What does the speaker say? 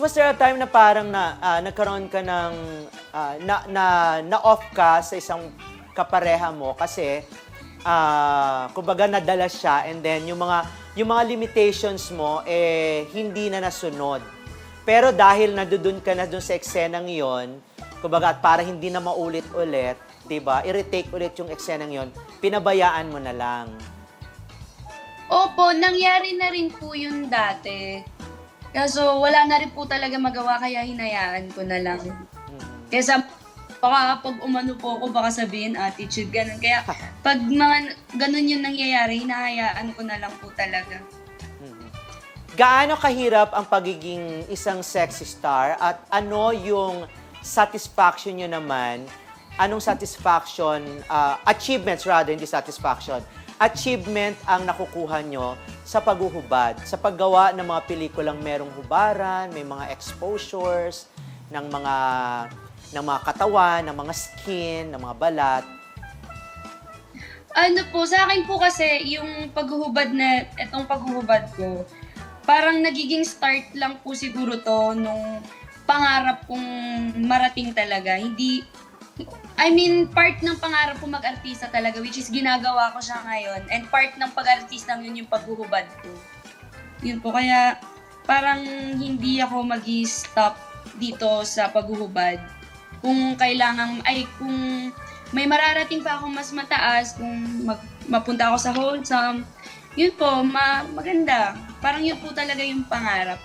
Was there a time na parang na ah, nagkaroon ka ng ah, na, na na off ka sa isang kapareha mo kasi ah kumbaga nadala siya and then yung mga yung mga limitations mo eh hindi na nasunod. Pero dahil nandoon ka na doon sa eksenang 'yon, kumbaga at para hindi na maulit-ulit, 'di ba? I-retake ulit yung eksenang 'yon, pinabayaan mo na lang. Opo, nangyari na rin po yun dati. Kaso wala na rin po talaga magawa kaya hinayaan ko na lang. Kesa baka pag umano po ako baka sabihin attitude ganun. Kaya pag mga ganun yung nangyayari, hinahayaan ko na lang po talaga. Gaano kahirap ang pagiging isang sexy star at ano yung satisfaction nyo naman? Anong satisfaction, uh, achievements rather, hindi satisfaction, achievement ang nakukuha nyo sa paghuhubad, sa paggawa ng mga pelikulang merong hubaran, may mga exposures, ng mga ng mga katawan, ng mga skin, ng mga balat. Ano po, sa akin po kasi yung paghuhubad na, etong paghuhubad ko, parang nagiging start lang po siguro to nung pangarap kong marating talaga. Hindi, I mean, part ng pangarap ko mag-artista talaga, which is ginagawa ko siya ngayon. And part ng pag-artista yun yung paghuhubad ko. Yun po, kaya parang hindi ako mag stop dito sa paghuhubad. Kung kailangan, ay kung may mararating pa akong mas mataas, kung mag, mapunta ako sa wholesome, yun po, ma, maganda. Parang yun po talaga yung pangarap